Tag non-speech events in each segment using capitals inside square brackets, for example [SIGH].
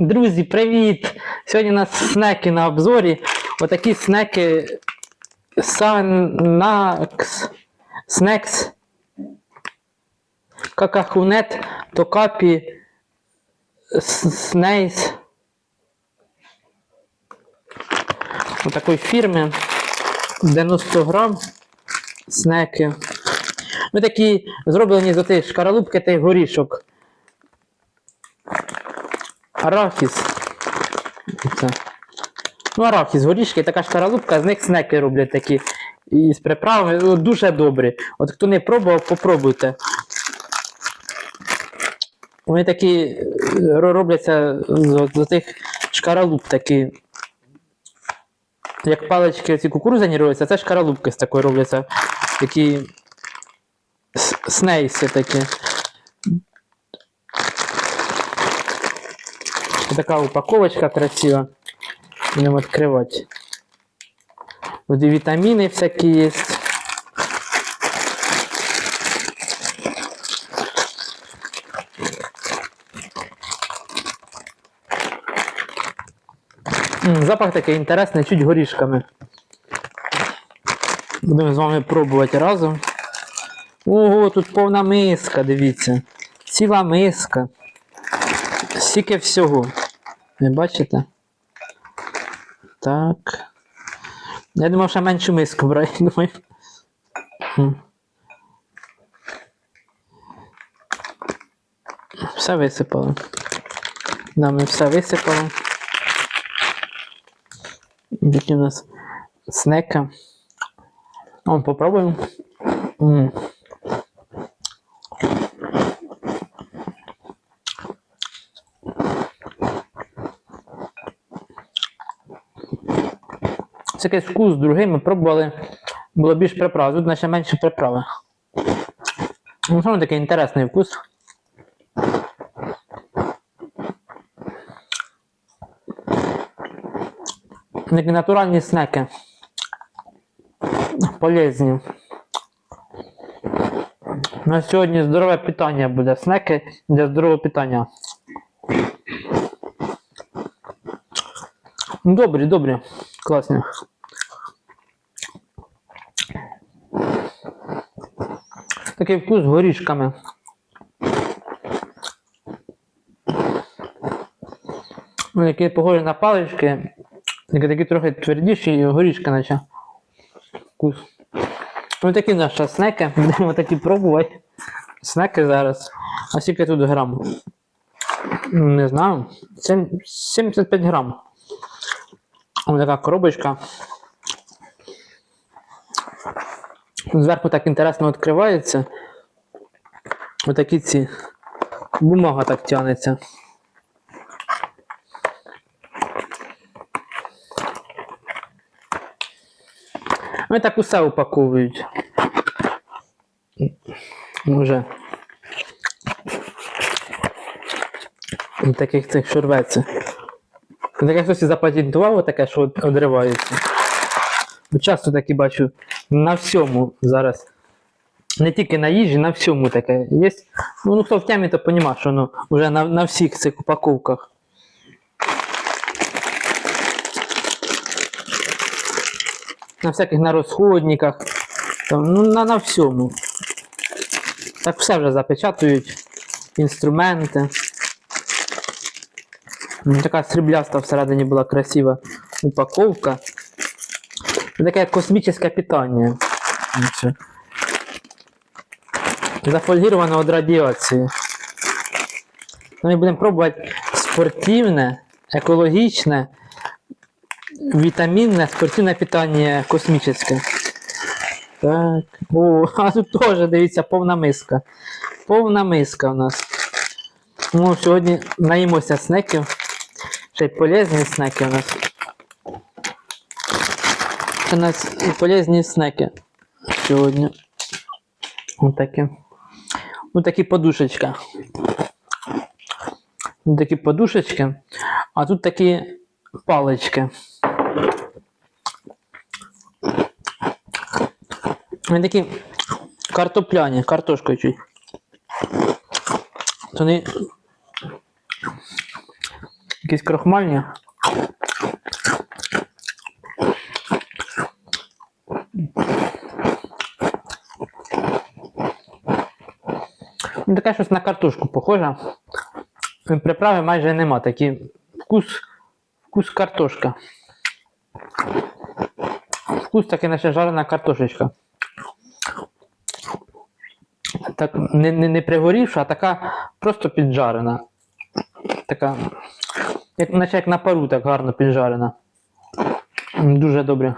Друзі, привіт! Сьогодні у нас снеки на обзорі. Отакі снеки Санакс. Снекс. Какахунет, Токапі, Снейс. Отакої фірми. 90 грам снеки. Ми такі зроблені з отих шкаралупки та горішок. Арахіс. Це. Ну, арахіс, горішки, така шкаралупка, з них снеки роблять такі. І з приправами ну, дуже добрі. От хто не пробував, попробуйте. Вони такі е, робляться з, з тих шкаралуп такі. Як палички ці кукурузяні робляться, це шкаралупки з такої робляться. Такі снейси такі. Така упаковочка красива. Будемо відкривати. Тут і вітаміни всякі є. М, Запах такий інтересний, чуть горішками. Будемо з вами пробувати разом. Ого, тут повна миска, дивіться. Ціла миска. Скільки всього. Ви бачите? Так. Я думав, що меншу миску брати, думаю. Все висипало. Да, ми все висипали. Такі у нас снеки. О, попробуємо. Це якийсь вкус другий, ми пробували. Було більш приправ, тут наче менше приправи. Ну, саме такий інтересний вкус. Такі натуральні снеки. Полезні. У нас сьогодні здорове питання буде. Снеки для здорового питання. Добрі, добрі. Класні. Такий вкус з горішками. Ну, Які похожі на палички, тільки такі трохи твердіші і горішки наче. Вкус. Ось такі наші снеки. [LAUGHS] Будемо такі пробувати. Снеки зараз. А скільки тут грам? Не знаю. 75 грам. Ось така коробочка. Зверху так інтересно відкривається. Отакі ці. Бумага так тягнеться. Вони так усе упаковують. Може. Таких цих шурвець. Таке хтось і запатентував таке, що одривається. Бо Часто такі бачу на всьому зараз. Не тільки на їжі, на всьому таке є. Ну, ну хто в темі, то розуміє, що воно вже на, на всіх цих упаковках. На всяких на розходниках. Там, ну, на, на всьому. Так все вже запечатують. Інструменти. Така срібляста всередині була красива упаковка. Таке космічне питання. Зафольгіровано від радіації. Ну, Ми будемо пробувати спортивне, екологічне, вітамінне, спортивне питання космічне. Так. О, [LAUGHS] а тут теж, дивіться, повна миска. Повна миска у нас. Ну, сьогодні наїмося снеків. Ще й полезні снеки у нас. У нас і полезні снеки сьогодні. Ось такі. Ось такі подушечка. Ось такі подушечки. А тут такі палички. Вони такі картопляні, картошкою чуть. Вони Якісь крохмальні. Ну, таке щось на картошку похоже. Приправи майже нема. Такий вкус, вкус картошка. Вкус такий, наче жарена картошечка. Так, не, не, не пригорівша, а така просто піджарена. Така, як, наче як на пару, так гарно піджарена. Дуже добре.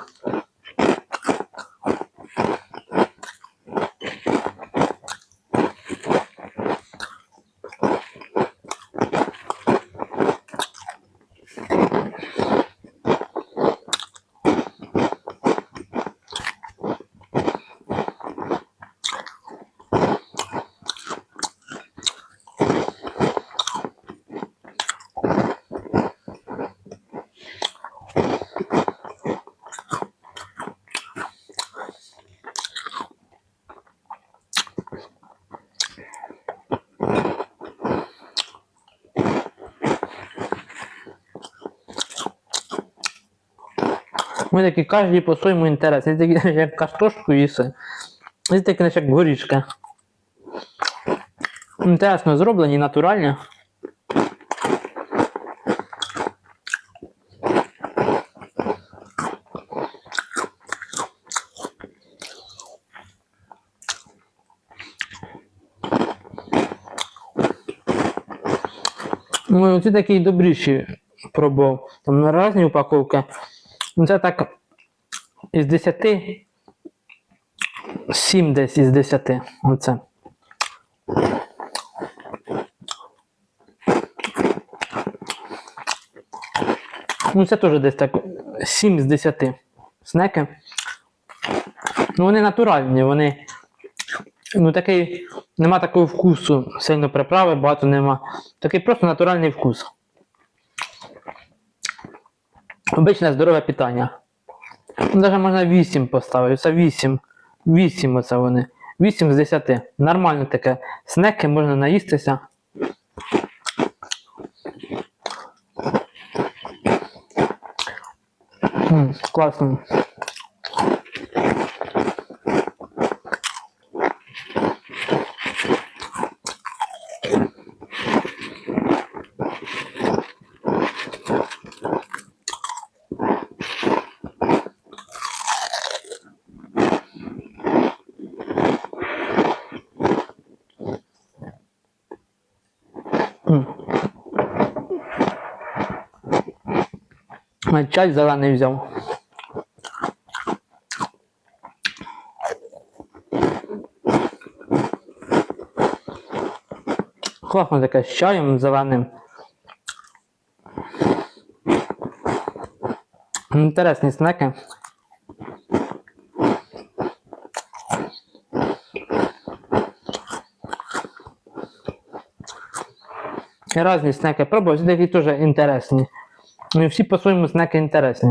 Ми такі кожні по-своєму інтерес. Є такі, як картошку їси. Є такі, наче як горішки. Інтересно зроблені, натуральні. Ну, оці такі добріші пробував. Там на різні упаковки. Ну, це так із 10. 7 десь із 10. Оце. Ну, це теж десь так 7 з 10 снеки. Ну, вони натуральні, вони. Ну, такий. Нема такого вкусу, сильно приправи, багато нема. Такий просто натуральний вкус. Обичне здорове питання. Навіть можна 8 поставити. Це 8. 8 оце вони. 8 з 10. Нормально таке. Снеки можна наїстися. Класно. Чай зелений взяв. Класно таке з чаєм зеленим. Інтересні снеки. І Різні снеки пробував, такі теж інтересні. Ну і всі по-своєму знаки інтересні.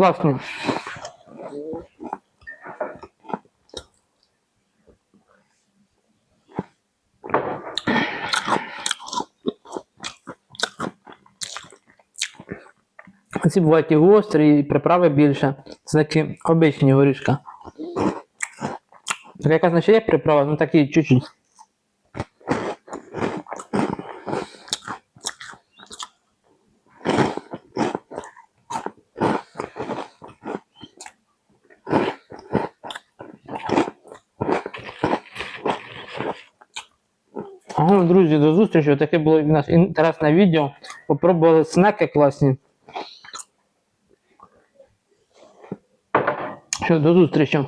Класно. Ці бувають і гострі, і приправи більше. Це такі обичні горішка. Яка значить є приправа, ну такі чуть-чуть. Ага, друзі, до зустрічі. Таке було у нас інтересне відео. Попробували снеки класні. Що, до зустрічі.